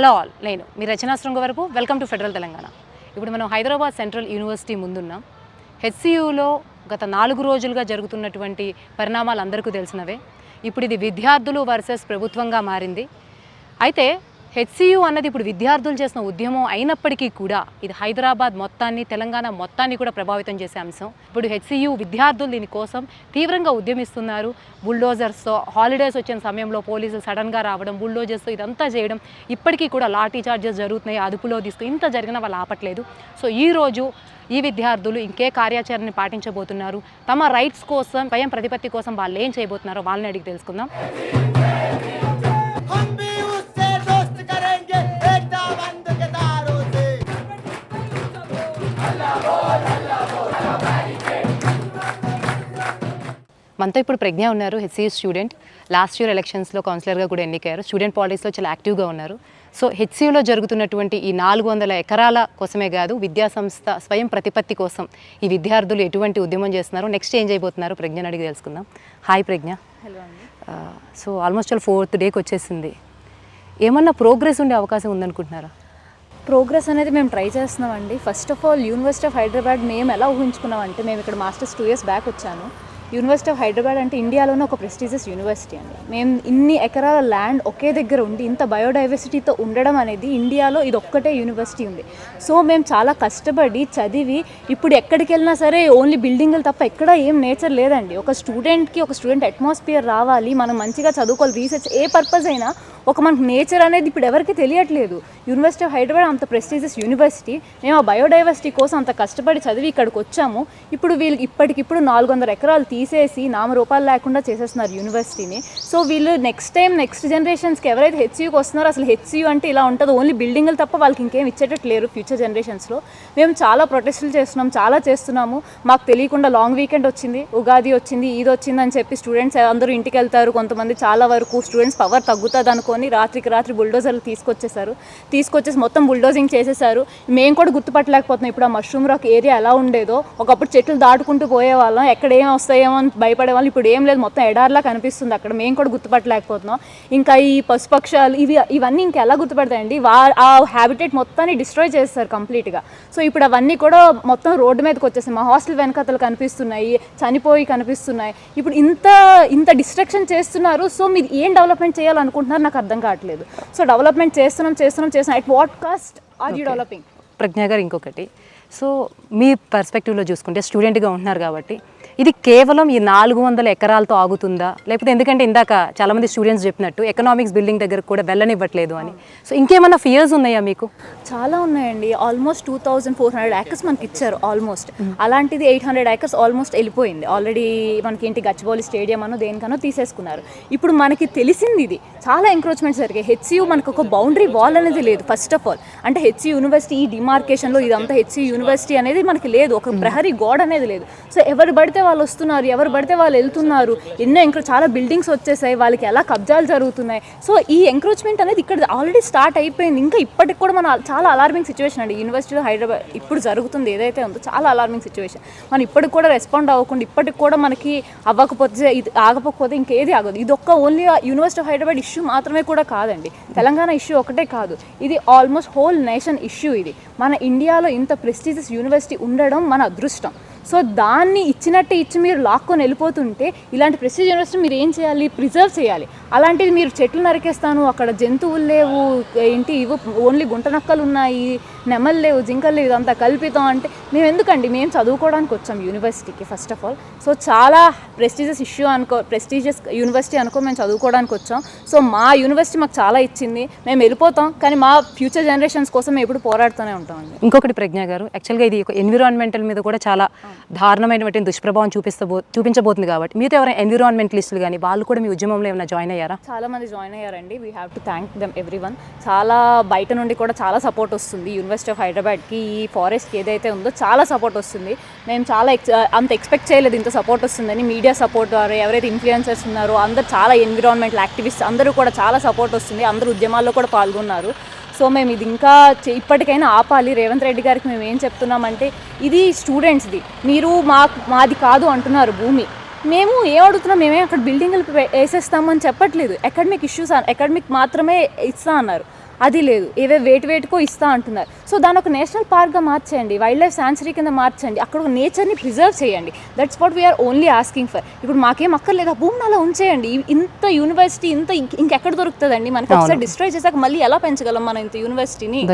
Hello all నేను మీ రచనా శృంగ వరకు. Welcome to federal Telangana. ఇప్పుడు మనం హైదరాబాద్ సెంట్రల్ యూనివర్సిటీ ముందున్నాం. హెచ్సియులో గత నాలుగు రోజులుగా జరుగుతున్నటువంటి పరిణామాలు అందరికీ తెలిసినవే. ఇప్పుడు ఇది విద్యార్థులు వర్సెస్ ప్రభుత్వంగా మారింది. అయితే హెచ్సియు అన్నది ఇప్పుడు విద్యార్థులు చేసిన ఉద్యమం అయినప్పటికీ కూడా ఇది హైదరాబాద్ మొత్తాన్ని తెలంగాణ మొత్తాన్ని కూడా ప్రభావితం చేసే అంశం. ఇప్పుడు హెచ్సియు విద్యార్థులు దీనికోసం తీవ్రంగా ఉద్యమిస్తున్నారు. బుల్డోజర్స్తో హాలిడేస్ వచ్చిన సమయంలో పోలీసులు సడన్గా రావడం బుల్డోజర్స్తో ఇదంతా చేయడం ఇప్పటికీ కూడా లాఠీ చార్జెస్ జరుగుతున్నాయి అదుపులో తీసుకు ఇంత జరిగిన వాళ్ళు ఆపట్లేదు. సో ఈ రోజు ఈ విద్యార్థులు ఇంకే కార్యాచరణని పాటించబోతున్నారు. తమ రైట్స్ కోసం స్వయం ప్రతిపత్తి కోసం వాళ్ళు ఏం చేయబోతున్నారో వాళ్ళని అడిగి తెలుసుకుందాం. మనతో ఇప్పుడు ప్రజ్ఞ ఉన్నారు హెచ్సియు స్టూడెంట్ లాస్ట్ ఇయర్ ఎలక్షన్స్లో కౌన్సిలర్గా కూడా ఎన్నికయ్యారు. స్టూడెంట్ పాలిటిక్స్లో చాలా యాక్టివ్గా ఉన్నారు. సో హెచ్సియులో జరుగుతున్నటువంటి ఈ నాలుగు వందల ఎకరాల కోసమే కాదు విద్యా సంస్థ స్వయం ప్రతిపత్తి కోసం ఈ విద్యార్థులు ఎటువంటి ఉద్యమం చేస్తున్నారు? నెక్స్ట్ ఏం చేయబోతున్నారు? ప్రజ్ఞని అడిగి తెలుసుకుందాం. Hi Pragya. So almost all fourth డేకి వచ్చేసింది. ఏమన్నా ప్రోగ్రెస్ ఉండే అవకాశం ఉందనుకుంటున్నారా? ప్రోగ్రెస్ అనేది మేము ట్రై చేస్తున్నామండి. First of all university of Hyderabad మేము ఎలా ఊహించుకున్నామంటే మేము ఇక్కడ మాస్టర్స్ టూ ఇయర్స్ బ్యాక్ వచ్చాను యూనివర్సిటీ ఆఫ్ హైదరాబాద్ అంటే ఇండియాలోనే ఒక ప్రెస్టీజియస్ యూనివర్సిటీ అండి. మేము ఇన్ని ఎకరాల ల్యాండ్ ఒకే దగ్గర ఉండి ఇంత బయోడైవర్సిటీతో ఉండడం అనేది ఇండియాలో ఇది ఒక్కటే యూనివర్సిటీ ఉంది. సో మేము చాలా కష్టపడి చదివి ఇప్పుడు ఎక్కడికి వెళ్ళినా సరే ఓన్లీ బిల్డింగ్లు తప్ప ఎక్కడ ఏం నేచర్ లేదండి. ఒక స్టూడెంట్కి ఒక స్టూడెంట్ అట్మాస్ఫియర్ రావాలి మనం మంచిగా చదువుకోవాలి రీసెర్చ్ ఏ పర్పస్ అయినా ఒక మనకు నేచర్ అనేది ఇప్పుడు ఎవరికి తెలియట్లేదు. యూనివర్సిటీ ఆఫ్ హైదరాబాద్ అంత ప్రెస్టీజియస్ యూనివర్సిటీ మేము ఆ బయోడైవర్సిటీ కోసం అంత కష్టపడి చదివి ఇక్కడికి వచ్చాము. ఇప్పుడు వీళ్ళు ఇప్పటికిప్పుడు నాలుగు వందల ఎకరాలు తీసేసి నామరూపాలు లేకుండా చేసేస్తున్నారు యూనివర్సిటీని సో వీళ్ళు నెక్స్ట్ టైం నెక్స్ట్ జనరేషన్స్కి ఎవరైతే హెచ్యూకి వస్తున్నారో అసలు హెచ్యూ అంటే ఇలా ఉంటుంది. ఓన్లీ బిల్డింగ్లు తప్ప వాళ్ళకి ఇంకేం ఇచ్చేటట్టు లేరు ఫ్యూచర్ జనరేషన్స్లో మేము చాలా ప్రొటెస్టులు చేస్తున్నాం చాలా చేస్తున్నాము. మాకు తెలియకుండా లాంగ్ వీకెండ్ వచ్చింది ఉగాది వచ్చింది ఈద్ వచ్చింది అని చెప్పి స్టూడెంట్స్ అందరూ ఇంటికి వెళ్తారు. కొంతమంది చాలా వరకు స్టూడెంట్స్ పవర్ తగ్గుతుంది అనుకొని రాత్రికి రాత్రి బుల్డోజర్లు తీసుకొచ్చేసారు తీసుకొచ్చేసి మొత్తం బుల్డోజింగ్ చేసేసారు మేము కూడా గుర్తుపట్టలేకపోతున్నాం. ఇప్పుడు ఆ మష్రూమ్ రాక్ ఏరియా ఎలా ఉండేదో ఒకప్పుడు చెట్లు దాటుకుంటూ పోయేవాళ్ళం. ఎక్కడ ఏం వస్తాయో వస్తాయేమో అని భయపడే వాళ్ళు ఇప్పుడు ఏం లేదు మొత్తం ఎడార్లా కనిపిస్తుంది అక్కడ. మేము కూడా గుర్తుపట్టలేకపోతున్నాం. ఇంకా ఈ పశుపక్షాలు ఇవి ఇవన్నీ ఇంకా ఎలా గుర్తుపడతాయండి? వా ఆ హ్యాబిటేట్ మొత్తాన్ని డిస్ట్రాయ్ చేస్తారు కంప్లీట్గా సో ఇప్పుడు అవన్నీ కూడా మొత్తం రోడ్డు మీదకి వచ్చేసాయి మా హాస్టల్ వెనకతలు కనిపిస్తున్నాయి చనిపోయి కనిపిస్తున్నాయి. ఇప్పుడు ఇంత ఇంత డిస్ట్రక్షన్ చేస్తున్నారు. సో మీరు ఏం డెవలప్మెంట్ చేయాలనుకుంటున్నారు నాకు అర్థం కావట్లేదు. సో డెవలప్మెంట్ చేస్తున్నాం చేస్తున్నాం చేస్తున్నాం. At what cost are you developing Pragya గారు ఇంకొకటి. సో మీ పర్స్పెక్టివ్లో చూసుకుంటే స్టూడెంట్గా ఉంటున్నారు కాబట్టి ఇది కేవలం ఈ నాలుగు వందల ఎకరాలతో ఆగుతుందా? లేకపోతే ఎందుకంటే ఇందాక చాలామంది స్టూడెంట్స్ చెప్పినట్టు ఎకనామిక్స్ బిల్డింగ్ దగ్గర కూడా వెళ్ళనివ్వట్లేదు అని. సో ఇంకేమన్నా ఫియర్స్ ఉన్నాయా మీకు? చాలా ఉన్నాయండి. Almost two thousand four hundred acres మనకి ఇచ్చారు ఆల్మోస్ట్ అలాంటిది eight hundred acres almost already. Already మనకి ఏంటి గచ్చిబౌలి స్టేడియం అనో దేనికనో తీసేసుకున్నారు. ఇప్పుడు మనకి తెలిసింది ఇది. చాలా ఎంక్రోచ్మెంట్స్ జరిగాయి. హెచ్సియు మనకు ఒక బౌండరీ వాల్ అనేది లేదు ఫస్ట్ ఆఫ్ ఆల్ అంటే హెచ్సి యూనివర్సిటీ ఈ డిమార్కేషన్లో ఇదంతా హెచ్సి యూనివర్సిటీ అనేది మనకి లేదు. ఒక ప్రహరీ గోడ అనేది లేదు. సో ఎవరు పడితే వాళ్ళు వస్తున్నారు ఎవరు పడితే వాళ్ళు వెళ్తున్నారు. ఎన్నో ఎంక్రో చాలా బిల్డింగ్స్ వచ్చేసాయి వాళ్ళకి ఎలా కబ్జాలు జరుగుతున్నాయి. సో ఈ ఎంక్రోచ్మెంట్ అనేది ఇక్కడ ఆల్రెడీ స్టార్ట్ అయిపోయింది. ఇంకా ఇప్పటికి కూడా మన చాలా అలార్మింగ్ సిచ్యువేషన్ అండి. యూనివర్సిటీలో హైదరాబాద్ ఇప్పుడు జరుగుతుంది. ఏదైతే ఉందో చాలా అలార్మింగ్ సిచ్యువేషన్ మనం ఇప్పటికి కూడా రెస్పాండ్ అవ్వకుండా ఇప్పటికి కూడా మనకి అవ్వకపోతే ఇది ఆగకపోతే ఇంకేది ఆగదు. ఇది ఒక్క only university of Hyderabad issue మాత్రమే కూడా కాదండి. తెలంగాణ ఇష్యూ ఒకటే కాదు. ఇది ఆల్మోస్ట్ హోల్ నేషన్ ఇష్యూ ఇది. మన ఇండియాలో ఇంత ప్రెస్టీజియస్ యూనివర్సిటీ ఉండడం మన అదృష్టం. సో దాన్ని ఇచ్చినట్టే ఇచ్చి మీరు లాక్కొని వెళ్ళిపోతుంటే ఇలాంటి ప్రెస్టీజ్ యూనివర్సిటీ మీరు ఏం చేయాలి? ప్రిజర్వ్ చేయాలి. అలాంటిది మీరు చెట్లు నరికేస్తాను అక్కడ జంతువులు లేవు ఏంటి ఇవి ఓన్లీ గుంట నక్కలు ఉన్నాయి నెమలు లేవు జింకలు లేవు ఇదంతా కల్పితం అంటే మేము ఎందుకండి? మేము చదువుకోవడానికి వచ్చాం యూనివర్సిటీకి ఫస్ట్ ఆఫ్ ఆల్ సో చాలా ప్రెస్టీజియస్ ఇష్యూ అనుకో ప్రెస్టీజియస్ యూనివర్సిటీ అనుకో మేము చదువుకోవడానికి వచ్చాం. సో మా యూనివర్సిటీ మాకు చాలా ఇచ్చింది. మేము వెళ్ళిపోతాం కానీ మా ఫ్యూచర్ జనరేషన్స్ కోసం మేము ఎప్పుడు పోరాడుతూనే ఉంటామండి. ఇంకొకటి ప్రజ్ఞ గారు యాక్చువల్గా ఇది ఒక ఎన్విరాన్మెంటల్ మీద కూడా చాలా దారుణమైనటువంటి దుష్ప్రభావం చూపిస్తబో చూపించబోతుంది కాబట్టి. మీతో ఎవరైనా ఎన్విరాన్మెంటలిస్టులు కానీ వాళ్ళు కూడా మీ ఉద్యమంలో ఏమైనా జాయిన్ అయ్యారా? చాలా మంది జాయిన్ అయ్యారండి. We have to thank them every one చాలా బయట నుండి కూడా చాలా సపోర్ట్ వస్తుంది యూనివర్సిటీ ఆఫ్ హైదరాబాద్కి ఈ ఫారెస్ట్కి ఏదైతే ఉందో చాలా సపోర్ట్ వస్తుంది. మేము చాలా ఎక్స్ అంత ఎక్స్పెక్ట్ చేయలేదు ఇంత సపోర్ట్ వస్తుందని. మీడియా సపోర్ట్ ద్వారా ఎవరైతే ఇన్ఫ్లుయెన్సర్స్ ఉన్నారో అందరు చాలా ఎన్విరాన్మెంటల్ యాక్టివిస్ట్ అందరూ కూడా చాలా సపోర్ట్ వస్తుంది. అందరూ ఉద్యమాల్లో కూడా పాల్గొన్నారు. సో మేము ఇది ఇంకా చే- ఇప్పటికైనా ఆపాలి. రేవంత్ రెడ్డి గారికి మేము ఏం చెప్తున్నామంటే ఇది స్టూడెంట్స్ది. మీరు మా మాది కాదు అంటున్నారు భూమి. మేము ఏం అడుగుతున్నాం? మేమే అక్కడ బిల్డింగ్లు వేసేస్తామని చెప్పట్లేదు. అకాడమిక్ ఇష్యూస్ అకాడమిక్ మాత్రమే ఇస్తా అన్నారు. అది లేదు. ఏవే వేటి వేటికో ఇస్తా అంటున్నారు. సో దాని ఒక నేషనల్ పార్క్గా మార్చేయండి. వైల్డ్ లైఫ్ శాంచురీ కింద మార్చండి. అక్కడ ఒక నేచర్ని ప్రిజర్వ్ చేయండి. That's what we're only asking for. ఇప్పుడు మాకేం అక్కర్లేదు? ఆ భూమిని అలా ఉంచేయండి ఇంత యూనివర్సిటీ ఇంత ఇంక- ఇంకెక్కడ దొరుకుతుందండి? మనకి ఒకసారి డిస్ట్రాయ్ చేశాక మళ్ళీ ఎలా పెంచగలం మనం ఇంత యూనివర్సిటీని?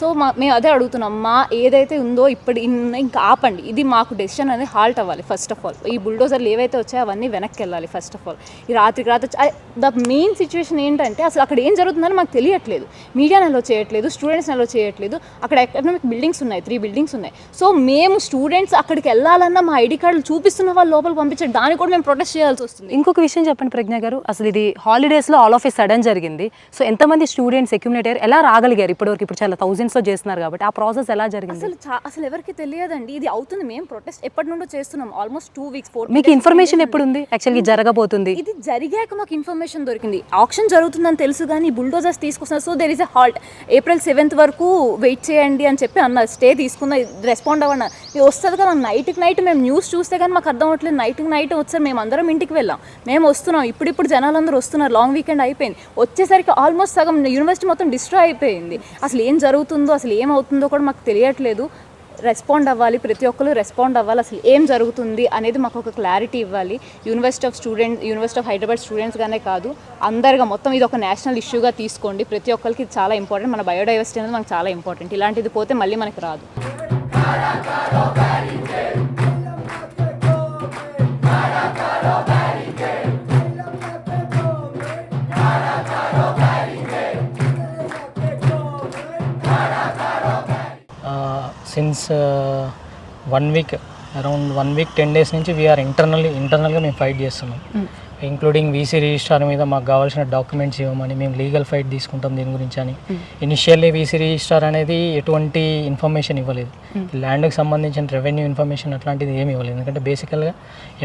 సో మా మేము అదే అడుగుతున్నాం. మా ఏదైతే ఉందో ఇప్పుడు ఇంకా ఆపండి. ఇది మాకు డెసిషన్ అనేది హాల్ట్ అవ్వాలి ఫస్ట్ ఆఫ్ ఆల్. ఈ బుల్డోజర్లు ఏవైతే వచ్చాయో అవన్నీ వెనక్కి వెళ్ళాలి ఫస్ట్ ఆఫ్ ఆల్. ఈ రాత్రికి రాత్రి ద మెయిన్ సిచ్యువేషన్ ఏంటంటే అసలు అక్కడ ఏం జరుగుతుందని మాకు తెలియట్లేదు. మీడియా నెలలో చేయట్లేదు స్టూడెంట్స్ నెలలో చేయట్లేదు. అక్కడ ఎకనామిక్ బిల్డింగ్స్ ఉన్నాయి త్రీ బిల్డింగ్స్ ఉన్నాయి. సో మేము స్టూడెంట్స్ అక్కడికి వెళ్ళాలన్నా మా ఐడి కార్డులు చూపిస్తున్న వాళ్ళు లోపలికి పంపించారు దాన్ని కూడా మేము ప్రొటెస్ట్ చేయాల్సి వస్తుంది. ఇంకొక విషయం చెప్పండి ప్రజ్ఞ గారు. అసలు ఇది హాలిడేస్లో ఆల్ ఆఫ్ ఏ సడన్ జరిగింది. సో ఎంతమంది స్టూడెంట్స్ అక్యుమిలేట్ అయ్యారు? ఎలా రాగలిగారు? ఇప్పటివరకు ఇప్పుడు చాలా థౌజండ్స్లో చేస్తున్నారు కాబట్టి ఆ ప్రాసెస్ ఎలా జరిగింది? అసలు అసలు ఎవరికి తెలియదండి. ఇది అవుతుంది. మేము ప్రొటెస్ట్ ఎప్పటి నుండో చేస్తున్నాం. ఆల్మోస్ట్ టూ వీక్స్ ఫోర్ మీకు ఇన్ఫర్మేషన్ ఎప్పుడు ఉంది యాక్చువల్గా జరగబోతుంది. ఇది జరిగాక మాకు ఇన్ఫర్మేషన్ దొరికింది. ఆప్షన్ జరుగుతుందని తెలుసు కానీ బుల్డోజర్స్ తీసుకొస్తున్నారు. So there is a halt April seventh వరకు వెయిట్ చేయండి అని చెప్పి అన్నారు. స్టే తీసుకున్న రెస్పాండ్ అవ్వన్న వస్తుంది కదా నైట్కి నైట్ మేము న్యూస్ చూస్తే కానీ మాకు అర్థం అవ్వట్లేదు. నైట్కి నైట్ వచ్చారు మేము అందరం ఇంటికి వెళ్ళాం. మేము వస్తున్నాం. ఇప్పుడిప్పుడు జనాలందరూ వస్తున్నారు. లాంగ్ వీకెండ్ అయిపోయింది. వచ్చేసరికి ఆల్మోస్ట్ సగం యూనివర్సిటీ మొత్తం డిస్ట్రాయ్ అయిపోయింది. అసలు ఏం జరుగుతుందో అసలు ఏమవుతుందో కూడా మాకు తెలియట్లేదు. రెస్పాండ్ అవ్వాలి ప్రతి ఒక్కరు రెస్పాండ్ అవ్వాలి అసలు ఏం జరుగుతుంది అనేది మాకు ఒక క్లారిటీ ఇవ్వాలి. University of student university of Hyderabad స్టూడెంట్స్గానే కాదు అందరిగా మొత్తం ఇది ఒక నేషనల్ ఇష్యూగా తీసుకోండి. ప్రతి ఒక్కరికి చాలా ఇంపార్టెంట్ మన బయోడైవర్సిటీ అనేది మనకు చాలా ఇంపార్టెంట్ ఇలాంటిది పోతే మళ్ళీ మనకి రాదు. Since one week around one week ten days నుంచి వీఆర్ ఇంటర్నల్లీ ఇంటర్నల్గా మేము ఫైట్ చేస్తున్నాం. ఇంక్లూడింగ్ వీసీ రిజిస్టార్ మీద మాకు కావాల్సిన డాక్యుమెంట్స్ ఇవ్వమని మేము లీగల్ ఫైట్ తీసుకుంటాం దీని గురించి అని. ఇనిషియల్లీ వీసీ రిజిస్టార్ అనేది ఎటువంటి ఇన్ఫర్మేషన్ ఇవ్వలేదు. ల్యాండ్కి సంబంధించిన రెవెన్యూ ఇన్ఫర్మేషన్ అట్లాంటిది ఏమి ఇవ్వలేదు. ఎందుకంటే బేసికల్గా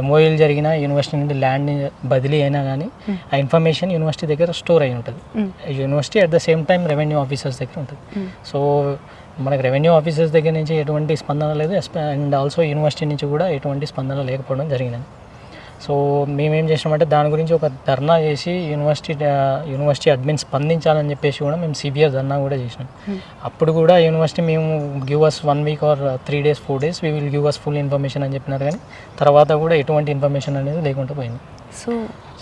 ఎంఓఎల్ జరిగిన యూనివర్సిటీ నుండి ల్యాండ్ బదిలీ అయినా కానీ ఆ ఇన్ఫర్మేషన్ యూనివర్సిటీ దగ్గర స్టోర్ అయి ఉంటుంది. University at the same time revenue officers దగ్గర ఉంటుంది. సో మనకి రెవెన్యూ ఆఫీసర్స్ దగ్గర నుంచి ఎటువంటి స్పందన లేదు. అండ్ ఆల్సో యూనివర్సిటీ నుంచి కూడా ఎటువంటి స్పందన లేకపోవడం జరిగింది. సో మేమేం చేసినామంటే దాని గురించి ఒక ధర్నా చేసి యూనివర్సిటీ యూనివర్సిటీ అడ్మిన్ స్పందించాలని చెప్పేసి కూడా మేము సిబిఎస్ ధర్నా కూడా చేసినాం. అప్పుడు కూడా యూనివర్సిటీ మేము give us one week or three days four days we will give us full information అని చెప్పినారు కానీ తర్వాత కూడా ఎటువంటి ఇన్ఫర్మేషన్ అనేది లేకుండా పోయింది. సో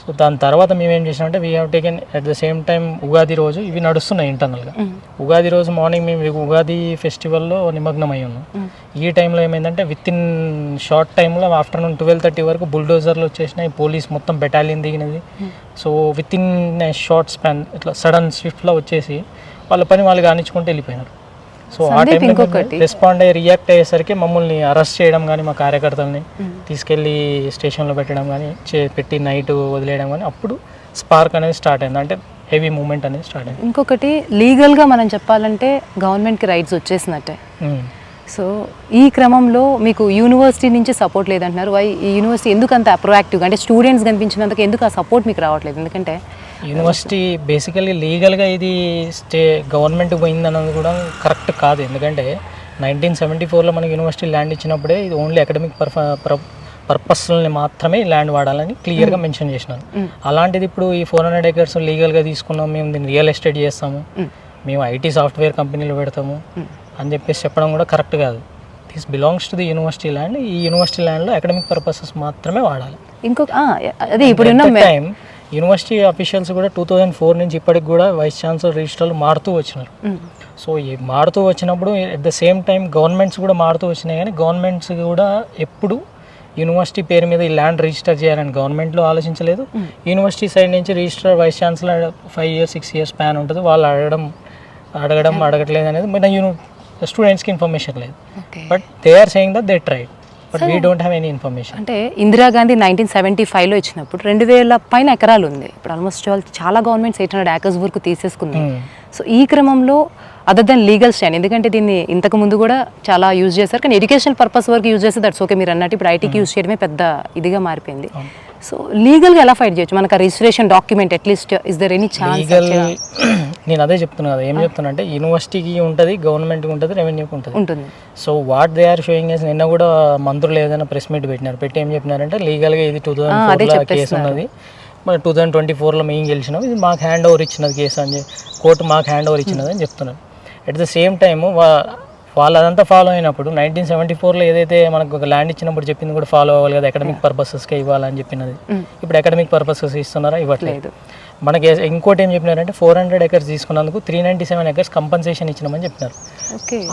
సో దాని తర్వాత మేము ఏం చేసినామంటే we have taken at the same time Ugadi రోజు ఇవి నడుస్తున్నాయి ఇంటర్నల్గా ఉగాది రోజు మార్నింగ్ మేము ఉగాది ఫెస్టివల్లో నిమగ్నం అయి ఉన్నాం. ఈ టైంలో ఏమైందంటే విత్ ఇన్ షార్ట్ టైంలో ఆఫ్టర్నూన్ ట్వెల్వ్ థర్టీ వరకు బుల్డోజర్లు వచ్చేసినాయి పోలీస్ మొత్తం బెటాలియన్ దిగినది. So with in short span ఇట్లా సడన్ స్విఫ్ట్లో వచ్చేసి వాళ్ళ పని వాళ్ళు కానిచ్చుకుంటూ వెళ్ళిపోయినారు. సో ఆ టైంలో ఇంకొకటి. రెస్పాండ్ అయ్యి రియాక్ట్ అయ్యేసరికి మమ్మల్ని అరెస్ట్ చేయడం కానీ మా కార్యకర్తల్ని తీసుకెళ్ళి స్టేషన్లో పెట్టడం కానీ చే పెట్టి నైట్ వదిలేయడం కానీ అప్పుడు స్పార్క్ అనేది స్టార్ట్ అయింది. అంటే హెవీ మూమెంట్ అనేది స్టార్ట్ అయింది. ఇంకొకటి లీగల్గా మనం చెప్పాలంటే గవర్నమెంట్కి రైట్స్ వచ్చేసినట్టే. సో ఈ క్రమంలో మీకు యూనివర్సిటీ నుంచి సపోర్ట్ లేదంటున్నారు. వై ఈ యూనివర్సిటీ ఎందుకు అంత అప్రోయాక్టివ్గా అంటే స్టూడెంట్స్ కనిపించినందుకు ఎందుకు ఆ సపోర్ట్ మీకు రావట్లేదు? ఎందుకంటే యూనివర్సిటీ బేసికల్లీ లీగల్గా ఇది స్టే గవర్నమెంట్ పోయిందన్నది కూడా కరెక్ట్ కాదు. ఎందుకంటే నైన్టీన్ సెవెంటీ ఫోర్లో మనకి యూనివర్సిటీ ల్యాండ్ ఇచ్చినప్పుడే ఇది ఓన్లీ అకాడమిక్ పర్ఫ పర్పస్ని మాత్రమే ల్యాండ్ వాడాలని క్లియర్గా మెన్షన్ చేసినారు. అలాంటిది ఇప్పుడు ఈ ఫోర్ హండ్రెడ్ ఏకర్స్ లీగల్గా తీసుకున్నాం మేము దీన్ని రియల్ ఎస్టేట్ చేస్తాము. మేము ఐటీ సాఫ్ట్వేర్ కంపెనీలు పెడతాము. అని చెప్పేసి చెప్పడం కూడా కరెక్ట్ కాదు. This belongs to the university land ఈ యూనివర్సిటీ ల్యాండ్లో అకాడమిక్ పర్పసెస్ మాత్రమే వాడాలి. ఇంకొక అదే ఇప్పుడు టైం యూనివర్సిటీ అఫీషియల్స్ కూడా టూ థౌజండ్ ఫోర్ నుంచి ఇప్పటికి కూడా వైస్ ఛాన్సలర్ రిజిస్టర్లు మారుతూ వచ్చినారు. సో ఈ మారుతూ వచ్చినప్పుడు at the same time governments కూడా మారుతూ వచ్చినాయి కానీ గవర్నమెంట్స్ కూడా ఎప్పుడు యూనివర్సిటీ పేరు మీద ఈ ల్యాండ్ రిజిస్టర్ చేయాలని గవర్నమెంట్లో ఆలోచించలేదు. యూనివర్సిటీ సైడ్ నుంచి register vice chancellor five years six years pan ఉంటుంది. వాళ్ళు అడగడం అడగడం అడగట్లేదు అనేది మన యూని స్టూడెంట్స్కి ఇన్ఫర్మేషన్ లేదు. But they are saying that they tried but we don't have any information అంటే ఇందిరాగాంధీ నైన్టీన్ సెవెంటీ ఫైవ్లో ఇచ్చినప్పుడు రెండు వేల పైన ఎకరాలు ఉంది. ఇప్పుడు ఆల్మోస్ట్ చాలా గవర్నమెంట్స్ ఎయిట్ హండ్రెడ్ ఏకర్స్ వరకు తీసేసుకుంది. సో ఈ క్రమంలో అదర్ దెన్ లీగల్ స్టాండ్ ఎందుకంటే దీన్ని ఇంతకు ముందు కూడా చాలా యూజ్ చేశారు. కానీ ఎడ్యుకేషనల్ పర్పస్ వరకు యూజ్ చేస్తే దట్స్ ఓకే మీరు అన్నట్టు ఇప్పుడు ఐటీకి యూజ్ చేయడమే పెద్ద ఇదిగా మారిపోయింది. సో లీగల్గా ఎలా ఫైట్ చేయొచ్చు? మనకు registration document at least is there any chance legal నేను అదే చెప్తున్నా కదా ఏం చెప్తున్నా అంటే యూనివర్సిటీకి ఉంటుంది గవర్నమెంట్కి ఉంటుంది రెవెన్యూకి ఉంటుంది. ఉంటుంది. So what they are showing is నిన్న కూడా మంత్రులు ఏదైనా ప్రెస్ మీట్ పెట్టినారు. పెట్టి ఏం చెప్పినారంటే లీగల్గా ఇది టూ థౌసండ్ కేసు ఉన్నది. మన టూ థౌజండ్ ట్వంటీ ఫోర్లో మేము గెలిచినాం. ఇది మాకు హ్యాండ్ ఓవర్ ఇచ్చినది కేసు అని చెప్పి కోర్టు మాకు హ్యాండ్ ఓవర్ ఇచ్చినది అని చెప్తున్నారు. అట్ ద సేమ్ టైమ్ వాళ్ళు అదంతా ఫాలో అయినప్పుడు నైన్టీన్ సెవెంటీ ఫోర్లో ఏదైతే మనకు ఒక ల్యాండ్ ఇచ్చినప్పుడు చెప్పింది కూడా ఫాలో అవ్వాలి కదా అకాడమిక్ పర్పసెస్కే ఇవ్వాలని చెప్పినది. ఇప్పుడు అకాడమిక్ పర్పసెస్ ఇస్తున్నారా? ఇవ్వట్లేదు. మనకి ఇంకోటి ఏం చెప్పినారంటే ఫోర్ హండ్రెడ్ ఎకర్స్ తీసుకున్నందుకు three ninety seven acres compensation ఇచ్చినామని చెప్పినారు.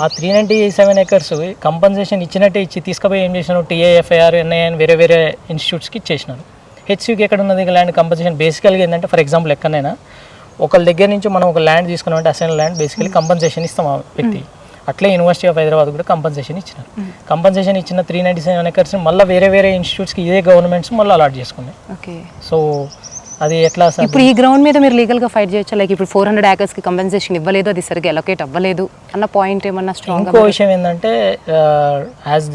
ఆ three ninety seven acres compensation ఇచ్చినట్టే ఇచ్చి తీసుకుపోయి ఏం చేసినారు? టీఏఎఫ్ఐఆర్ ఎన్ఐఎన్ వేరే వేరే ఇన్స్టిట్యూట్స్కి ఇచ్చేసినారు. హెచ్సికి ఎక్కడ ఉన్నది? ల్యాండ్ కంపన్సేషన్ బేసికల్గా ఏంటంటే ఫర్ ఎగ్జాంపుల్ ఎక్కడైనా ఒకళ్ళ దగ్గర నుంచి మనం ఒక ల్యాండ్ తీసుకున్నామంటే అసైన్ ల్యాండ్ బేసికలీ కంపన్సేషన్ ఇస్తాం ఆ వ్యక్తి అట్లే యూనివర్సిటీ ఆఫ్ హైదరాబాద్ కూడా కంపన్సేషన్ ఇచ్చినారు. కంపన్సేషన్ ఇచ్చిన త్రీ నైంటీ సెవెన్ ఎకర్స్ మళ్ళీ వేరే వేరే ఇన్స్టిట్యూట్స్కి ఇదే గవర్నమెంట్స్ మళ్ళీ అలాట్ చేసుకున్నాయి. ఓకే. సో అది ఎట్లా సార్? ఇప్పుడు ఈ గ్రౌండ్ మీద మీరు లీగల్గా ఫైట్ చేయొచ్చా? లైక్ ఇప్పుడు ఫోర్ హండ్రెడ్ యాకర్స్కి కంపెన్సేషన్ ఇవ్వలేదు అది సరిగ్గా ఎలొకేట్ అవ్వలేదు అన్న పాయింట్ ఏమన్నా స్ట్రాంగ్ ఇంకో విషయం ఏంటంటే as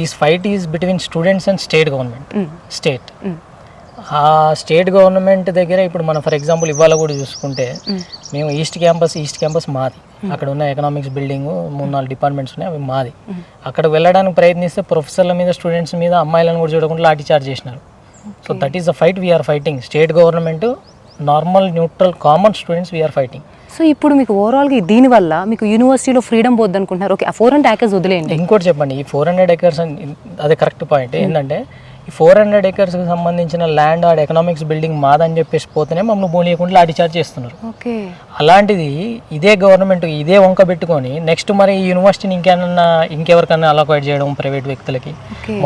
this fight is between students and state government state ఆ స్టేట్ గవర్నమెంట్ దగ్గర ఇప్పుడు మనం ఫర్ ఎగ్జాంపుల్ ఇవాళ కూడా చూసుకుంటే మేము. ఈస్ట్ క్యాంపస్ ఈస్ట్ క్యాంపస్ మాది. అక్కడ ఉన్న ఎకనామిక్స్ బిల్డింగ్ మూడు నాలుగు డిపార్ట్మెంట్స్ ఉన్నాయి అవి మాది. అక్కడ వెళ్ళడానికి ప్రయత్నిస్తే ప్రొఫెసర్ల మీద స్టూడెంట్స్ మీద అమ్మాయిలను కూడా చూడకుండా లాఠీ చార్జ్ చేసినారు. So that is the fight we're fighting state government normal neutral common students we're fighting so ఇప్పుడు మీకు ఓవరాల్గా దీనివల్ల మీకు యూనివర్సిటీలో ఫ్రీడమ్ పోద్ది అనుకుంటున్నారు. ఓకే ఫోర్ హండ్రెడ్ యాకర్స్ వదిలేయండి. ఇంకోటి చెప్పండి ఈ ఫోర్ హండ్రెడ్ ఎకర్స్ అదే కరెక్ట్ పాయింట్ ఏంటంటే ఈ ఫోర్ హండ్రెడ్ ఎకర్స్కి సంబంధించిన ల్యాండ్ ఆడ ఎకనామిక్స్ బిల్డింగ్ మాదని చెప్పేసి పోతేనే మమ్మల్ని పోనీయకుండా లాఠీ చార్జ్ చేస్తున్నారు. అలాంటిది ఇదే గవర్నమెంట్ ఇదే వంక పెట్టుకొని నెక్స్ట్ మరి ఈ యూనివర్సిటీని ఇంకేమన్నా ఇంకెవరికన్నా అలొకేట్ చేయడం ప్రైవేట్ వ్యక్తులకి?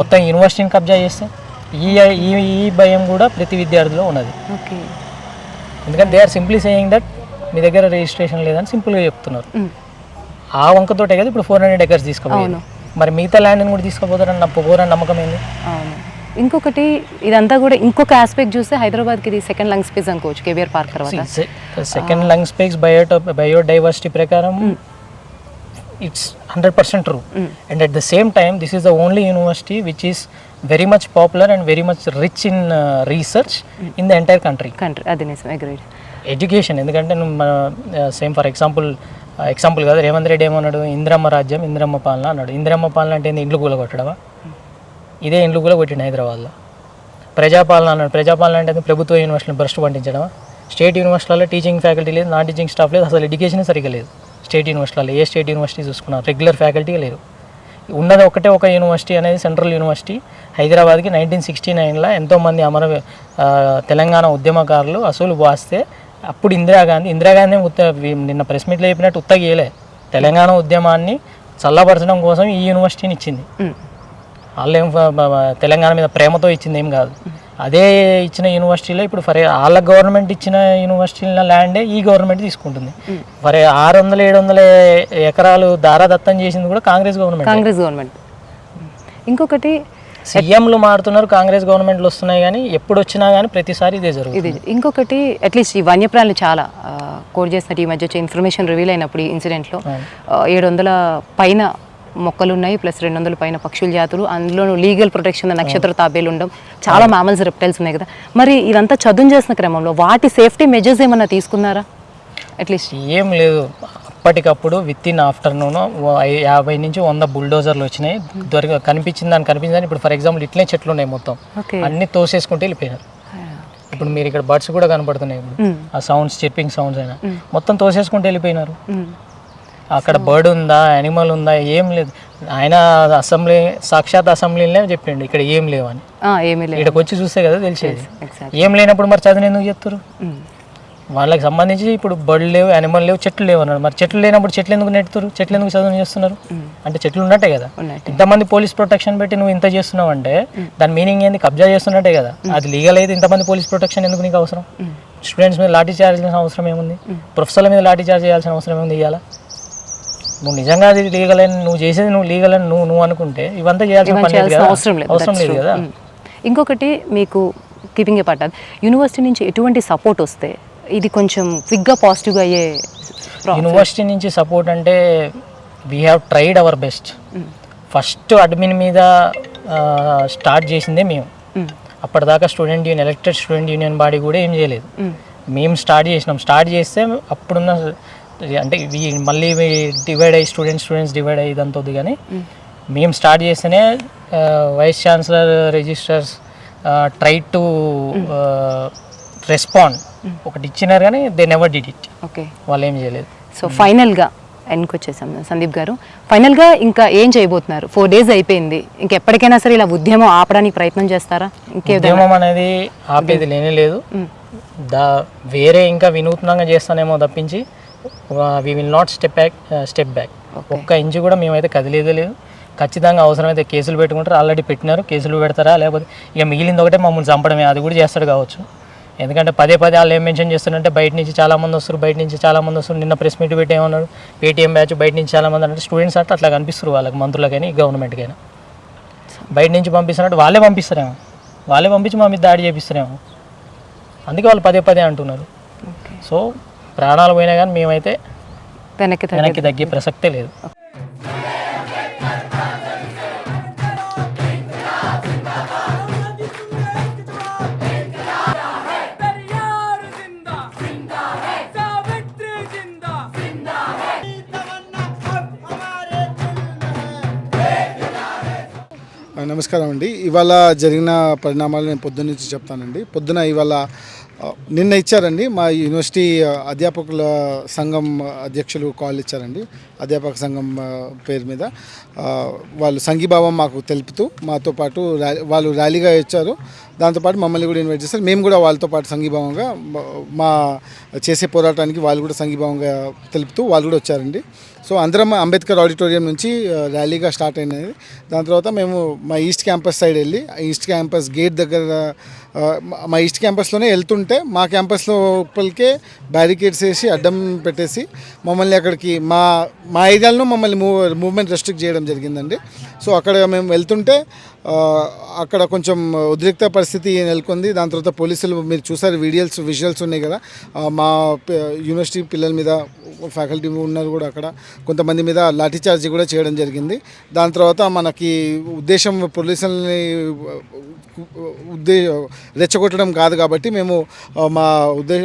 మొత్తం యూనివర్సిటీని కబ్జా చేస్తే ఈ ఈ భయం కూడా ప్రతి విద్యార్థిలో ఉన్నది. ఎందుకంటే they are simply saying that మీ దగ్గర రిజిస్ట్రేషన్ లేదని సింపుల్గా చెప్తున్నారు. ఆ వంకతోటే కదా ఇప్పుడు ఫోర్ హండ్రెడ్ ఎకర్స్ తీసుకోవాలి మరి మిగతా ల్యాండ్ని కూడా తీసుకోపోతారని నా పోరని నమ్మకం ఏంది? ఇంకొకటి ఇదంతా కూడా ఇంకొక ఆస్పెక్ట్ చూస్తే హైదరాబాద్కి ఇది సెకండ్ లంగ్ స్పేస్ అనుకోవచ్చు కేబీఆర్ పార్క్ తర్వాత. Second lung spaces bio biodiversity ప్రకారం it's hundred percent true and at the same time this is the only university which is very much popular and very much rich in research in the entire country country అది నిజం agreed education ఎందుకంటే same for example example కాదు రేవంత్ రెడ్డి ఏమన్నాడు? ఇంద్రమ్మ రాజ్యం ఇంద్రమ్మ పాలన అన్నాడు. ఇంద్రమ్మ పాలన అంటే ఏంది? ఇండ్లు కూల కొట్టడమా ఇదే ఇండ్లు కూడా కొట్టిండు హైదరాబాద్లో. ప్రజాపాలన అన్నాడు. ప్రజాపాలన అంటే ప్రభుత్వ యూనివర్సిటీని భ్రష్టు పంటించడం స్టేట్ యూనివర్సిటీలలో టీచింగ్ ఫ్యాకల్టీ లేదు నాన్ టీచింగ్ స్టాఫ్ లేదు అసలు ఎడ్యుకేషన్ సరిగ్గా లేదు. స్టేట్ యూనివర్సిటీలలో ఏ స్టేట్ యూనివర్సిటీ చూసుకున్నా రెగ్యులర్ ఫ్యాకల్టీ లేరు. ఉన్నది ఒకటే ఒక యూనివర్సిటీ అనేది సెంట్రల్ యూనివర్సిటీ. హైదరాబాద్కి నైన్టీన్ సిక్స్టీ నైన్లో ఎంతోమంది అమర తెలంగాణ ఉద్యమకారులు అసలు వాస్తే అప్పుడు ఇందిరాగాంధీ ఇందిరాగాంధీ ఉత్త నిన్న ప్రెస్ మీట్లో చెప్పినట్టు ఉత్తగేయలే తెలంగాణ ఉద్యమాన్ని చల్లబరచడం కోసం ఈ యూనివర్సిటీని ఇచ్చింది. వాళ్ళేం బ- తెలంగాణ మీద ప్రేమతో ఇచ్చింది ఏం కాదు. అదే ఇచ్చిన యూనివర్సిటీలో ఇప్పుడు ఫర్ వాళ్ళ గవర్నమెంట్ ఇచ్చిన యూనివర్సిటీల ల్యాండే ఈ గవర్నమెంట్ తీసుకుంటుంది. మరి ఆరు వందల ఏడు వందల ఎకరాలు దారాదత్తం చేసింది కూడా కాంగ్రెస్ గవర్నమెంట్. కాంగ్రెస్ గవర్నమెంట్. ఇంకొకటి సీఎంలు మారుతున్నారు కాంగ్రెస్ గవర్నమెంట్లు వస్తున్నాయి కానీ ఎప్పుడు వచ్చినా కానీ ప్రతిసారి ఇదే జరుగుతుంది. ఇది. ఇంకొకటి అట్లీస్ట్ ఈ వన్యప్రాణులు చాలా కోడ్ చేసినట్టు ఈ మధ్య వచ్చే ఇన్ఫర్మేషన్ రివీల్ అయినప్పుడు ఈ ఇన్సిడెంట్లో ఏడు వందల పైన మొక్కలు ఉన్నాయి ప్లస్ రెండు వందల పైన పక్షుల జాతులు అందులో లీగల్ ప్రొటెక్షన్ నక్షత్ర తాబేలు ఉండడం చాలా మామల్స్ రెప్టైల్స్ ఉన్నాయి కదా. మరి ఇదంతా చదువు చేసిన క్రమంలో వాటి సేఫ్టీ మెజర్స్ ఏమన్నా తీసుకున్నారా? అట్లీస్ట్ ఏం లేదు. అప్పటికప్పుడు విత్ ఇన్ ఆఫ్టర్నూన్ యాభై నుంచి వంద బుల్డోజర్లు వచ్చినాయి. దొరక కనిపించింది దాని కనిపించిందని ఇప్పుడు ఫర్ ఎగ్జాంపుల్ ఇట్లే చెట్లు ఉన్నాయి మొత్తం అన్ని తోసేసుకుంటే వెళ్ళిపోయినారు ఇప్పుడు మీరు ఇక్కడ బర్డ్స్ కూడా కనపడుతున్నాయి ఇప్పుడు. ఆ సౌండ్స్ చిర్పింగ్ సౌండ్స్ అయినా. మొత్తం తోసేసుకుంటూ వెళ్ళిపోయినారు. అక్కడ బర్డ్ ఉందా యానిమల్ ఉందా ఏం లేదు. ఆయన అసెంబ్లీ సాక్షాత్ అసెంబ్లీలోనే చెప్పిండు ఇక్కడ ఏం లేవని. ఏమీ లేదు. ఇక్కడికి వచ్చి చూస్తే కదా తెలిసేది. ఏం లేనప్పుడు మరి చదువు ఎందుకు చెప్తారు వాళ్ళకి సంబంధించి ఇప్పుడు బర్డ్ లేవు యానిమల్ లేవు చెట్లు లేవు అన్నాడు. మరి చెట్లు లేనప్పుడు చెట్లు ఎందుకు నెట్టుతారు చెట్లు ఎందుకు చదువు చేస్తున్నారు? అంటే చెట్లు ఉన్నట్టే కదా. ఇంతమంది పోలీస్ ప్రొటెక్షన్ పెట్టి నువ్వు ఇంత చేస్తున్నావు అంటే దాని మీనింగ్ ఏంది? కబ్జా చేస్తున్నట్టే కదా. అది లీగల్ అయితే ఇంతమంది పోలీస్ ప్రొటెక్షన్ ఎందుకు నీకు అవసరం? స్టూడెంట్స్ మీద లాఠీ చార్జ్ చేయాల్సిన అవసరం ఏముంది? ప్రొఫెసర్ల మీద లాఠీ చార్జ్ చేయాల్సిన అవసరం ఏముంది ఇవాళ నువ్వు నిజంగా అది లీగల్ అని నువ్వు చేసేది నువ్వు లీగల్ అని నువ్వు నువ్వు అనుకుంటే ఇవంతా చేయాల్సిన పని లేదు కదా? అవసరం లేదు. కదా? Mm. ఇంకొకటి మీకు కీపింగ్ ఏ పట్టదు యూనివర్సిటీ నుంచి ఎటువంటి సపోర్ట్ వస్తే ఇది కొంచెం క్విక్గా పాజిటివ్గా అయ్యే యూనివర్సిటీ నుంచి సపోర్ట్ అంటే we have tried our best first admin మీద స్టార్ట్ చేసిందే మేము. Mm. అప్పటిదాకా student union elected student union body కూడా ఏం చేయలేదు. Mm. మేము స్టార్ట్ చేసినాం. స్టార్ట్ చేస్తే అప్పుడున్న అంటే వీ- మళ్ళీ డివైడ్ అయ్యి స్టూడెంట్స్ స్టూడెంట్స్ డివైడ్ అయ్యి ఇదంతా వద్దు కానీ మేము స్టార్ట్ చేస్తేనే vice chancellor registrars try to respond ఒకటి ఇచ్చినారు కానీ they never did it okay వాళ్ళు ఏం చేయలేదు. సో ఫైనల్గా ఎండ్కి వచ్చేసాం సందీప్ గారు. ఫైనల్గా ఇంకా ఏం చేయబోతున్నారు? ఫోర్ డేస్ అయిపోయింది. ఇంకా ఎప్పటికైనా సరే ఇలా ఉద్యమం ఆపడానికి ప్రయత్నం చేస్తారా? ఇంకేదైనా ఉద్యమం అనేది ఆపేది లేనే లేదు. దా వేరే ఇంకా వినూత్నంగా చేస్తానేమో తప్పించి we will not step back step back ఒక్క ఇంచు కూడా మేమైతే కదిలేదే లేదు. ఖచ్చితంగా అవసరమైతే కేసులు పెట్టుకుంటారు. ఆల్రెడీ పెట్టినారు. కేసులు పెడతారా? లేకపోతే ఇక మిగిలింది ఒకటే మమ్మల్ని చంపడమే. అది కూడా చేస్తాడు కావచ్చు. ఎందుకంటే పదే పదే వాళ్ళు ఏం మెన్షన్ చేస్తున్నారంటే బయట నుంచి చాలా మంది వస్తారు బయట నుంచి చాలా మంది వస్తారు నిన్న ప్రెస్ మీట్ పెట్టి ఏమన్నాడు పేటీఎం బ్యాచ్ బయట నుంచి చాలా మంది అంటే స్టూడెంట్స్ అట్లా అట్లా కనిపిస్తారు వాళ్ళకి మంత్రులకైనా గవర్నమెంట్కైనా బయట నుంచి పంపిస్తున్నట్టు వాళ్ళే పంపిస్తారేమో. వాళ్ళే పంపించి మా మీద దాడి చేపిస్తారేమో. అందుకే వాళ్ళు పదే పదే అంటున్నారు. సో ప్రాణాలు పోయినా కానీ మేమైతే వెనక్కి వెనక్కి తగ్గే ప్రసక్తే లేదు. నమస్కారం అండి. ఇవాళ జరిగిన పరిణామాలు నేను పొద్దున్న నుంచి చెప్తానండి. పొద్దున ఇవాళ నిన్న ఇచ్చారండి. మా యూనివర్సిటీ అధ్యాపకుల సంఘం అధ్యక్షులు కాల్ ఇచ్చారండి. అధ్యాపక సంఘం పేరు మీద. వాళ్ళు సంఘీభావం మాకు తెలుపుతూ మాతో పాటు వాళ్ళు ర్యాలీగా ఇచ్చారు దాంతోపాటు మమ్మల్ని కూడా ఇన్వైట్ చేస్తారు మేము కూడా వాళ్ళతో పాటు సంఘీభావంగా మా- చేసే పోరాటానికి వాళ్ళు కూడా సంఘీభావంగా తెలుపుతూ వాళ్ళు కూడా వచ్చారండి. సో అందరం అంబేద్కర్ ఆడిటోరియం నుంచి ర్యాలీగా స్టార్ట్ అయినది. దాని తర్వాత మేము మా ఈస్ట్ క్యాంపస్ సైడ్ వెళ్ళి ఆ ఈస్ట్ క్యాంపస్ గేట్ దగ్గర మా- ఈస్ట్ క్యాంపస్లోనే వెళ్తుంటే మా క్యాంపస్లో లోపలికే బ్యారికేడ్స్ వేసి అడ్డం పెట్టేసి మమ్మల్ని అక్కడికి మా మా ఏరియాలో మమ్మల్ని మూవ్ మూవ్మెంట్ రెస్ట్రిక్ట్ చేయడం జరిగిందండి. సో అక్కడ మేము వెళ్తుంటే అక్కడ కొంచెం ఉద్రిక్త పరిస్థితి నెలకొంది. దాని తర్వాత పోలీసులు మీరు చూసారు వీడియోస్ విజువల్స్ ఉన్నాయి కదా. మా యూనివర్సిటీ పిల్లల మీద ఫ్యాకల్టీ ఉన్నారు కూడా అక్కడ. కొంతమంది మీద లాఠీచార్జ్ కూడా చేయడం జరిగింది. దాని తర్వాత మనకి ఉద్దేశం పోలీసులని ఉద్దే రెచ్చగొట్టడం కాదు కాబట్టి మేము మా ఉద్దేశ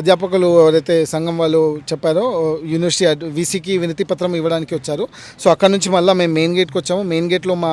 అధ్యాపకులు ఎవరైతే సంఘం వాళ్ళు చెప్పారో యూనివర్సిటీ విసికి వీసీకి వినతి పత్రం ఇవ్వడానికి వచ్చారు. సో అక్కడ నుంచి మళ్ళీ మేము మెయిన్ గేట్కి వచ్చాము. మెయిన్ గేట్లో మా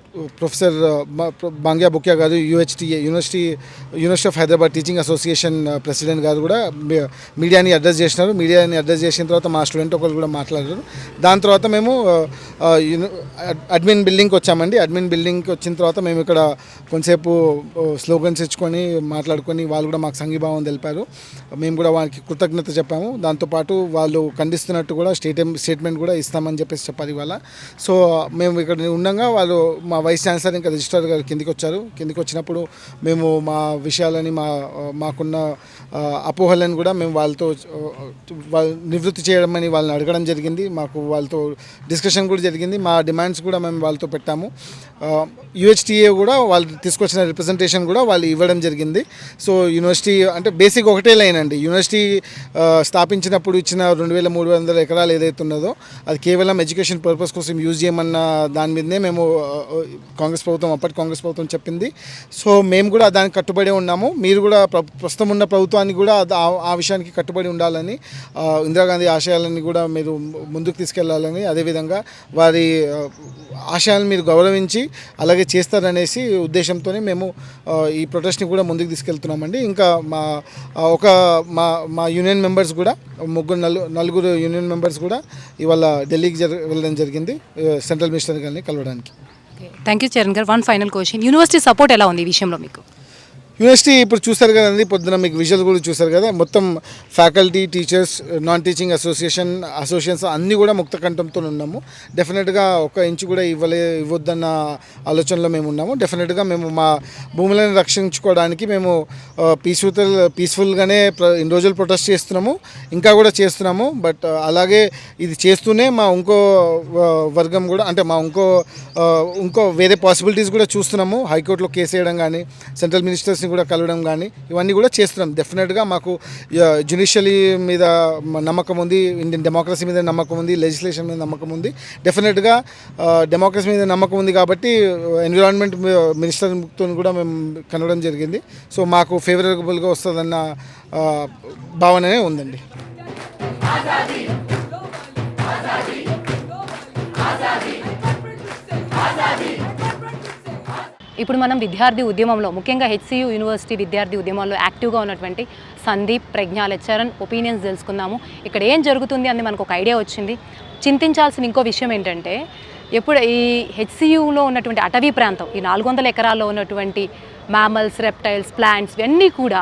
ప్రొఫెసర్ మా- బాంగ్యా బుక్యా గారు UHTA university university of Hyderabad teaching association president గారు కూడా మీడియాని అడ్రస్ చేసినారు. మీడియాని అడ్రస్ చేసిన తర్వాత మా స్టూడెంట్ ఒకరు కూడా మాట్లాడారు. దాని తర్వాత మేము అడ్మిన్ బిల్డింగ్కి వచ్చామండి. అడ్మిన్ బిల్డింగ్కి వచ్చిన తర్వాత మేము ఇక్కడ కొంతసేపు స్లోగన్స్ ఇచ్చుకొని మాట్లాడుకొని వాళ్ళు కూడా మాకు సంఘీభావం తెలిపారు. మేము కూడా వారికి కృతజ్ఞత చెప్పాము. దాంతోపాటు వాళ్ళు ఖండిస్తున్నట్టు కూడా స్టేట్ స్టేట్మెంట్ కూడా ఇస్తామని చెప్పేసి చెప్పారు ఇవాళ. సో మేము ఇక్కడ ఉండగా వాళ్ళు మా వైస్ ఛాన్సలర్ ఇంకా రిజిస్ట్రార్ గారు కిందికి వచ్చారు కిందికి వచ్చినప్పుడు మేము మా విషయాలని మా మాకున్న అపోహలను కూడా మేము వాళ్ళతో వాళ్ళు నివృత్తి చేయడం అని వాళ్ళని అడగడం జరిగింది. మాకు వాళ్ళతో డిస్కషన్ కూడా జరిగింది. మా డిమాండ్స్ కూడా మేము వాళ్ళతో పెట్టాము. యూహెచ్టీఏ కూడా వాళ్ళు తీసుకొచ్చిన రిప్రజెంటేషన్ కూడా వాళ్ళు ఇవ్వడం జరిగింది. సో యూనివర్సిటీ అంటే బేసిక్ ఒకటే లైన్ అండి. యూనివర్సిటీ స్థాపించినప్పుడు ఇచ్చిన రెండు వేల మూడు వందల ఎకరాలు ఏదైతే ఉన్నదో అది కేవలం ఎడ్యుకేషన్ పర్పస్ కోసం యూజ్ చేయమన్న దాని మీదనే మేము కాంగ్రెస్ ప్రభుత్వం అప్పటి కాంగ్రెస్ ప్రభుత్వం చెప్పింది. సో మేము కూడా దానికి కట్టుబడి ఉన్నాము. మీరు కూడా ప్ర- ప్రస్తుతం ఉన్న ప్రభుత్వానికి కూడా ఆ- విషయానికి కట్టుబడి ఉండాలని ఇందిరాగాంధీ ఆశయాలని కూడా మీరు ముందుకు తీసుకెళ్ళాలని అదేవిధంగా వారి ఆశయాలను మీరు గౌరవించి అలాగే చేస్తారనేసి ఉద్దేశంతోనే మేము ఈ ప్రొటెస్ట్ని కూడా ముందుకు తీసుకెళ్తున్నామండి. ఇంకా మా ఒక మా మా యూనియన్ మెంబర్స్ కూడా ముగ్గురు నలు నలుగురు యూనియన్ మెంబర్స్ కూడా ఇవాళ ఢిల్లీకి జరి వెళ్ళడం జరిగింది సెంట్రల్ మినిస్టర్ గారిని కలవడానికి. థ్యాంక్ యూ చరణ్ గారు. One final question university support ఎలా ఉంది ఈ విషయంలో మీకు? యూనివర్సిటీ ఇప్పుడు చూస్తారు కదండి పొద్దున మీకు విజువల్ కూడా చూస్తారు కదా. మొత్తం faculty teachers non teaching association associations అన్నీ కూడా ముక్త కంఠంతో ఉన్నాము. డెఫినెట్గా ఒక ఇంచు కూడా ఇవ్వలే ఇవ్వద్దన్న ఆలోచనలో మేము ఉన్నాము. డెఫినెట్గా మేము మా భూములను రక్షించుకోవడానికి మేము పీస్ఫుల్ పీస్ఫుల్గానే ఇన్ని రోజులు ప్రొటెస్ట్ చేస్తున్నాము. ఇంకా కూడా చేస్తున్నాము. బట్ అలాగే ఇది చేస్తూనే మా ఇంకో వర్గం కూడా అంటే మా ఇంకో ఇంకో వేరే పాసిబిలిటీస్ కూడా చూస్తున్నాము. హైకోర్టులో కేసు వేయడం కానీ సెంట్రల్ మినిస్టర్స్ని కూడా కలవడం కానీ ఇవన్నీ కూడా చేస్తున్నాం. డెఫినెట్గా మాకు జ్యుడిషియలీ మీద నమ్మకం ఉంది ఇండియన్ డెమోక్రసీ మీద నమ్మకం ఉంది లెజిస్లేషన్ మీద నమ్మకం ఉంది. డెఫినెట్గా డెమోక్రసీ మీద నమ్మకం ఉంది కాబట్టి ఎన్విరాన్మెంట్ మినిస్టర్తో కూడా మేము కలవడం జరిగింది. సో మాకు ఫేవరబుల్గా వస్తుందన్న భావననే ఉందండి. ఇప్పుడు మనం విద్యార్థి ఉద్యమంలో ముఖ్యంగా హెచ్సియు యూనివర్సిటీ విద్యార్థి ఉద్యమంలో యాక్టివ్గా ఉన్నటువంటి సందీప్ ప్రజ్ఞ లెక్చరన్ ఒపీనియన్స్ తెలుసుకుందాము. ఇక్కడ ఏం జరుగుతుంది అని మనకు ఒక ఐడియా వచ్చింది. చింతించాల్సిన ఇంకో విషయం ఏంటంటే ఎప్పుడు ఈ హెచ్సియులో ఉన్నటువంటి అటవీ ప్రాంతం ఈ నాలుగు వందల ఎకరాల్లో ఉన్నటువంటి మ్యామల్స్ రెప్టైల్స్ ప్లాంట్స్ ఇవన్నీ కూడా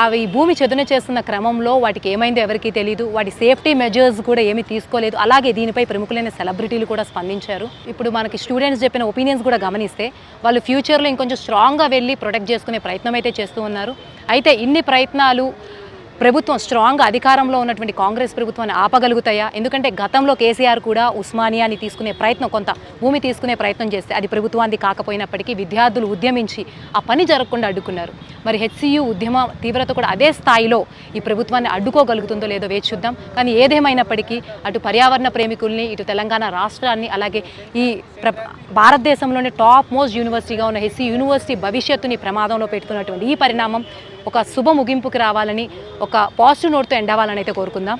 అవి భూమి చదును చేస్తున్న క్రమంలో వాటికి ఏమైందో ఎవరికీ తెలియదు వాటి సేఫ్టీ మెజర్స్ కూడా ఏమీ తీసుకోలేదు. అలాగే దీనిపై ప్రముఖులైన సెలబ్రిటీలు కూడా స్పందించారు. ఇప్పుడు మనకి స్టూడెంట్స్ చెప్పిన ఒపీనియన్స్ కూడా గమనిస్తే వాళ్ళు ఫ్యూచర్లో ఇంకొంచెం స్ట్రాంగ్గా వెళ్ళి ప్రొటెక్ట్ చేసుకునే ప్రయత్నం అయితే చేస్తూ ఉన్నారు. అయితే ఇన్ని ప్రయత్నాలు ప్రభుత్వం స్ట్రాంగ్ అధికారంలో ఉన్నటువంటి కాంగ్రెస్ ప్రభుత్వాన్ని ఆపగలుగుతాయా? ఎందుకంటే గతంలో కేసీఆర్ కూడా ఉస్మానియాని తీసుకునే ప్రయత్నం కొంత భూమి తీసుకునే ప్రయత్నం చేస్తే అది ప్రభుత్వానికి కాకపోయినప్పటికీ విద్యార్థులు ఉద్యమించి ఆ పని జరగకుండా అడ్డుకున్నారు. మరి హెచ్సియు ఉద్యమ తీవ్రత కూడా అదే స్థాయిలో ఈ ప్రభుత్వాన్ని అడ్డుకోగలుగుతుందో లేదో వేచి చూద్దాం. కానీ ఏదేమైనప్పటికీ అటు పర్యావరణ ప్రేమికుల్ని ఇటు తెలంగాణ రాష్ట్రాన్ని అలాగే ఈ ప్ర భారతదేశంలోనే టాప్ మోస్ట్ యూనివర్సిటీగా ఉన్న హెచ్సి యూనివర్సిటీ భవిష్యత్తుని ప్రమాదంలో పెట్టుకున్నటువంటి ఈ పరిణామం ఒక శుభ ముగింపుకి రావాలని ఒక పాజిటివ్ నోట్తో ఎండవాలని అయితే కోరుకుందాం.